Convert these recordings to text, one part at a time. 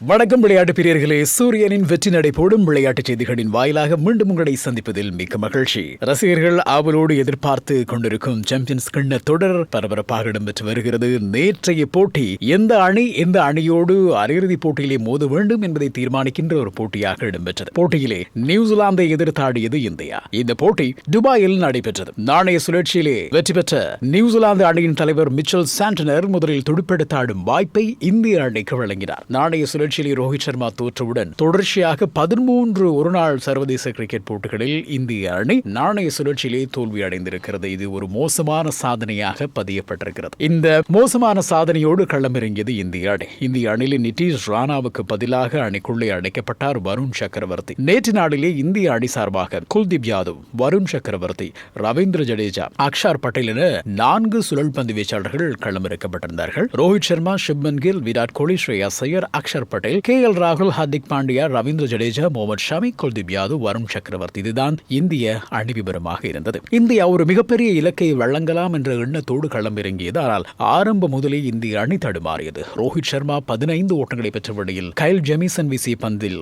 வணக்கம் விளையாட்டு பிரியர்களே. சூரியனின் வெற்றி நடை போடும் விளையாட்டுச் செய்திகளின் வாயிலாக மீண்டும் உங்களை சந்திப்பதில் மிக்க மகிழ்ச்சி. ரசிகர்கள் ஆவலோடு எதிர்பார்த்து கொண்டிருக்கும் சாம்பியன்ஸ் கிண்ண தொடர் பரபரப்பாக இடம்பெற்று வருகிறது. நேற்றைய போட்டி எந்த அணி எந்த அணியோடு அரையிறுதிப் போட்டியிலே மோத வேண்டும் என்பதை தீர்மானிக்கின்ற ஒரு போட்டியாக இடம்பெற்றது. போட்டியிலே நியூசிலாந்தை எதிர்த்தாடியது இந்தியா. இந்த போட்டி துபாயில் நடைபெற்றது. நாணய சுழற்சியிலே வெற்றி பெற்ற நியூசிலாந்து அணியின் தலைவர் மிச்சல் சாண்டனர் முதலில் துடுப்பெடுத்தாடும் வாய்ப்பை இந்திய அணிக்கு வழங்கினார். நாணய சுழற்சியில் ரோஹித் சர்மா தோற்றவுடன் தொடர்ச்சியாக பதிமூன்று ஒருநாள் சர்வதேச கிரிக்கெட் போட்டிகளில் இந்திய அணி நாணய சுழற்சியிலே தோல்வி அடைந்திருக்கிறது. இது ஒரு மோசமான சாதனையாக பதியப்பட்டிருக்கிறது. இந்த மோசமான சாதனையோடு களமிறங்கியது இந்திய அணி. இந்திய அணியில் நிதிஷ் ராணாவுக்கு பதிலாக அணிக்குள்ளே அழைக்கப்பட்டார் வருண் சக்கரவர்த்தி. நேற்று நாளிலே இந்திய அணி சார்பாக குல்தீப் யாதவ் வருண் சக்கரவர்த்தி ரவீந்திர ஜடேஜா அக்ஷார் பட்டேல் என நான்கு சுழல் பந்து வீச்சாளர்கள் களமிறக்கப்பட்டிருந்தார்கள். ரோஹித் சர்மா சுப்மன் கில் விராட் கோலி ஸ்ரேயா சையர் அக்ஷர் பட்டேல் கே எல் ராகுல் ஹர்திக் பாண்டியா ரவீந்திர ஜடேஜா மொஹமத் ஷமி குல்தீப் யாதவ் வருண் சக்கரவர்த்தி இதுதான் இந்திய அணி விபரமாக இருந்தது. இந்தியா ஒரு மிகப்பெரிய இலக்கை வழங்கலாம் என்ற எண்ணத்தோடு களமிறங்கியது ஆனால் ஆரம்ப முதலே இந்திய அணி தடுமாறியது. ரோஹித் சர்மா பதினைந்து ஓட்டங்களை பெற்ற வழியில் கைல் ஜெமிசன் வீசிய பந்தில்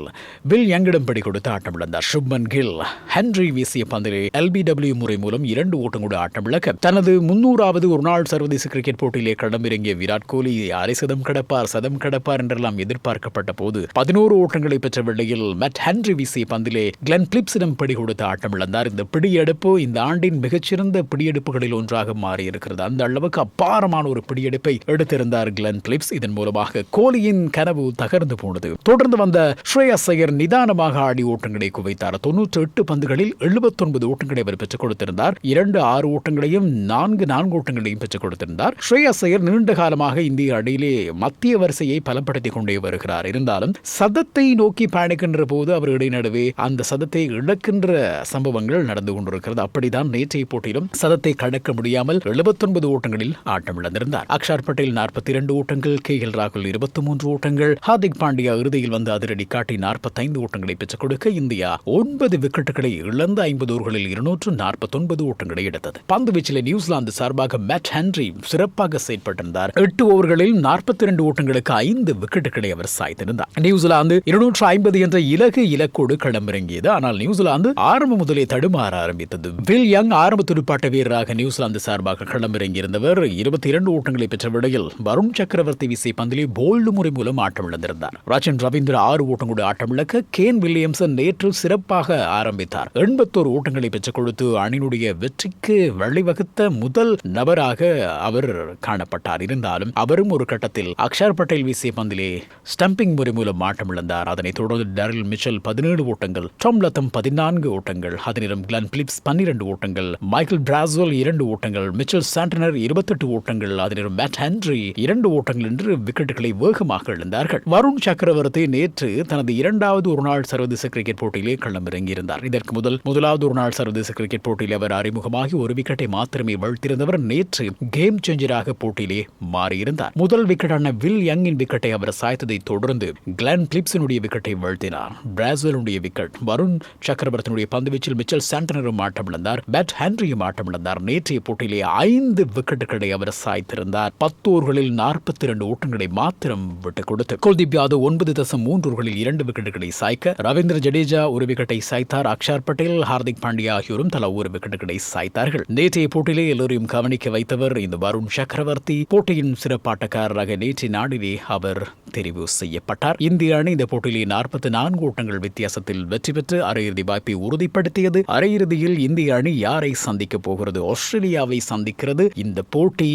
வில் யங்கிடம் படி கொடுத்து ஆட்டமிழந்தார் சுப்மன் கில் ஹென்ரி வீசிய பந்திலே எல்பிடபிள்யூ முறை மூலம் இரண்டு ஓட்டங்களோடு ஆட்டமிழக்க தனது முன்னூறாவது ஒருநாள் சர்வதேச கிரிக்கெட் போட்டியிலே களமிறங்கிய விராட் கோலி அரை சதம் கடப்பார் சதம் கடப்பார் என்றெல்லாம் எதிர்பார்க்க எதிர்பார்க்கப்பட்ட போது பதினோரு ஓட்டங்களை பெற்ற வேளையில் மெட் ஹென்ரி விசி பந்திலே கிளென் பிலிப்ஸிடம் பிடி கொடுத்த ஆட்டம் இழந்தார். இந்த பிடியெடுப்பு இந்த ஆண்டின் மிகச்சிறந்த பிடியெடுப்புகளில் ஒன்றாக மாறியிருக்கிறது. அந்த அளவுக்கு அப்பாரமான ஒரு பிடியெடுப்பை எடுத்திருந்தார் கிளென் பிலிப்ஸ். இதன் மூலமாக கோலியின் கனவு தகர்ந்து போனது. தொடர்ந்து வந்த ஸ்ரேயஸ் ஐயர் நிதானமாக ஆடி ஓட்டங்களை குவைத்தார். தொன்னூற்றி எட்டு பந்துகளில் எழுபத்தொன்பது ஓட்டங்களை அவர் பெற்றுக் கொடுத்திருந்தார். இரண்டு ஆறு ஓட்டங்களையும் நான்கு நான்கு ஓட்டங்களையும் பெற்றுக் கொடுத்திருந்தார். ஸ்ரேயஸ் ஐயர் நீண்ட காலமாக இந்திய அணியிலே மத்திய வரிசையை பலப்படுத்திக் கொண்டே வருகிறார். இருந்தாலும் சதத்தை நோக்கி பயணிக்கின்ற போது அவர் இடைநடுவே அந்த சதத்தை இழக்கின்ற சம்பவங்கள் நடந்து கொண்டிருக்கிறது. அப்படிதான் நேற்றைய போட்டியிலும் சதத்தை கடக்க முடியாமல் எழுபத்தொன்பது ஓட்டங்களில் ஆட்டம் இழந்திருந்தார். அக்ஷார் பட்டேல் நாற்பத்தி இரண்டு ஓட்டங்கள் கே எல் ராகுல் இருபத்தி மூன்று ஓட்டங்கள் ஹார்திக் பாண்டியா இறுதியில் வந்து அதிரடி காட்டி நாற்பத்தைந்து ஓட்டங்களை பெற்றுக் கொடுக்க இந்தியா ஒன்பது விக்கெட்டுகளை இழந்த ஐம்பது ஓவர்களில் இருநூற்று நாற்பத்தொன்பது ஓட்டங்களை எடுத்தது. பந்து வீச்சில் நியூசிலாந்து சார்பாக மேட் ஹென்றி சிறப்பாக செயல்பட்டிருந்தார் எட்டு ஓவர்களில் நாற்பத்தி இரண்டு ஓட்டங்களுக்கு ஐந்து விக்கெட்டுகளை அவர் சாய்த்திருந்தார். நியூசிலாந்து இருநூற்று ஐம்பது என்ற இலகு இலக்கோடு களமிறங்கியது. ஆனால் நியூசிலாந்து ஆரம்ப முதலே தடுமாற ஆரம்பித்தது. வில் யங் ஆரம்ப துடுப்பாட்ட வீரராக நியூசிலாந்து சார்பாக களமிறங்கியிருந்தவர். இருபத்தி இரண்டு ஓட்டங்களை பெற்ற விடையில் வருண் சக்கரவர்த்தி விசை பந்திலே போல்டு முறை மூலம் ஆட்டம் இழந்திருந்தார். ராஜன் ரவீந்திர ஆறு ஓட்டங்களோடு ஆட்டம் இழக்க கேன் வில்லியம்சன் நேற்று சிறப்பாக ஆரம்பித்தார். எண்பத்தோரு ஓட்டங்களை பெற்றுக் கொடுத்து அணியினுடைய வெற்றிக்கு வழிவகுத்த முதல் நபராக அவர் காணப்பட்டார். இருந்தாலும் அவரும் ஒரு கட்டத்தில் அக்ஷர் பட்டேல் வீசிய பந்திலே ஸ்டம்பிங் முறை மூலம் மாட்டமிழந்தார் அதனைத் தொடர்ந்து டரில் மிச்சல் பதினேழு ஓட்டங்கள் டாம் லத்தம் பதினான்கு ஓட்டங்கள் அதனிடம் கிளன் பிலிப்ஸ் பன்னிரண்டு ஓட்டங்கள் மைக்கேல் பிராஸ்வல் இரண்டு ஓட்டங்கள் மிச்சல் சாண்டனர் இருபத்தெட்டு ஓட்டங்கள் அதனிடம் மேட் ஹென்ரி இரண்டு ஓட்டங்கள் என்று விக்கெட்டுகளை வேகமாக இழந்தார்கள். வருண் சக்கரவர்த்தி நேற்று தனது இரண்டாவது ஒருநாள் சர்வதேச கிரிக்கெட் போட்டியிலே களமிறங்கியிருந்தார். இதற்கு முதல் முதலாவது ஒருநாள் சர்வதேச கிரிக்கெட் போட்டியில் அவர் அறிமுகமாகி ஒரு விக்கெட்டை மாத்திரமே வீழ்த்திருந்தவர் நேற்று கேம் சேஞ்சராக போட்டியிலே மாறியிருந்தார். முதல் விக்கெட்டான வில் யங்கின் விக்கெட்டை அவர் சாய்த்ததை தொடர்ந்து கிளன் பிலிப்ஸினுடைய விக்கெட்டை வீழ்த்தினார். பிராசிலுடைய விக்கெட் வருண் சக்கரவர்த்தினுடைய பந்துவீச்சில் மிச்சல் சாண்டனரும் ஆட்டமிழந்தார். பேட் ஹென்ரியும் ஆட்டமிழந்தார். நேற்றைய போட்டியிலே ஐந்து விக்கெட்டுகளை அவர் சாய்த்திருந்தார். பத்து ஓவர்களில் நாற்பத்தி இரண்டு ஓட்டங்களை மாத்திரம் விட்டுக் கொடுத்து குல்தீப் யாதவ் ஒன்பது தசம் மூன்று ஓவர்களில் இரண்டு விக்கெட்டுகளை சாய்க்க ரவீந்திர ஜடேஜா ஒரு விக்கெட்டை சாய்த்தார். அக்ஷர் பட்டேல் ஹார்திக் பாண்டியா ஆகியோரும் தலா ஒரு விக்கெட்டுகளை சாய்த்தார்கள். நேற்றைய போட்டியிலே எல்லோரையும் கவனிக்க வைத்தவர் இந்த வருண் சக்கரவர்த்தி. போட்டியின் சிறப்பாட்டக்காரராக நேற்றைய நாடிலே அவர் தெரிவு செய்ய செய்யப்பட்டார். இந்திய அணி இந்த போட்டியிலே நாற்பத்தி நான்கு ஓட்டங்கள் வித்தியாசத்தில் வெற்றி பெற்று அரையிறுதி வாய்ப்பை உறுதிப்படுத்தியது. அரையிறுதியில் இந்திய அணி யாரை சந்திக்கப் போகிறது? ஆஸ்திரேலியாவை சந்திக்கிறது. இந்த போட்டி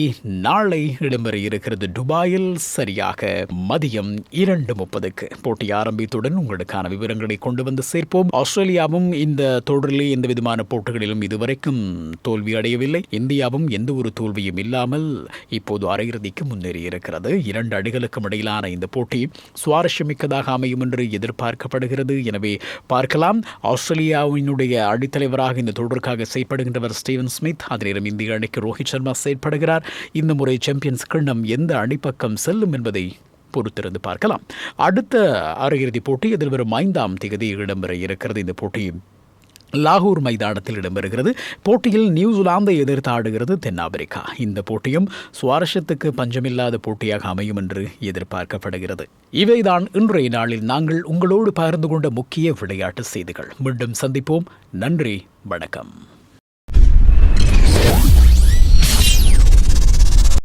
நாளை இடம்பெற இருக்கிறது. துபாயில் சரியாக மதியம் இரண்டு முப்பதுக்கு. போட்டி ஆரம்பித்துடன் உங்களுக்கான விவரங்களை கொண்டு வந்து சேர்ப்போம். ஆஸ்திரேலியாவும் இந்த தொடரிலே எந்த விதமான போட்டிகளிலும் இதுவரைக்கும் தோல்வி அடையவில்லை. இந்தியாவும் எந்த ஒரு தோல்வியும் இல்லாமல் இப்போது அரையிறுதிக்கு முன்னேறி இருக்கிறது இரண்டு அணிகளுக்கும் இடையிலான இந்த போட்டி சுவாரஸ்யமிக்கதாக அமையும் என்று எதிர்பார்க்கப்படுகிறது. எனவே பார்க்கலாம். ஆஸ்திரேலியாவினுடைய அடித்தலைவராக இந்த தொடருக்காக செயல்படுகின்றவர் ஸ்டீவன் ஸ்மித். அதனிடம் இந்திய அணிக்கு ரோஹித் சர்மா செயற்படுகிறார். இந்த முறை சாம்பியன்ஸ் கிண்ணம் எந்த அணிப்பக்கம் செல்லும் என்பதை பொறுத்திருந்து பார்க்கலாம். அடுத்த அரையிறுதிப் போட்டி எதிர்வரும் ஐந்தாம் தேதி இடம்பெற இருக்கிறது. இந்த போட்டி லாகூர் மைதானத்தில் இடம்பெறுகிறது. போட்டியில் நியூசிலாந்தை எதிர்த்து ஆடுகிறது தென்னாப்பிரிக்கா. இந்த போட்டியும் சுவாரஸ்யத்துக்கு பஞ்சமில்லாத போட்டியாக அமையும் என்று எதிர்பார்க்கப்படுகிறது. இவைதான் இன்றைய நாளில் நாங்கள் உங்களோடு பகிர்ந்து கொண்ட முக்கிய விளையாட்டு செய்திகள். மீண்டும் சந்திப்போம். நன்றி வணக்கம்.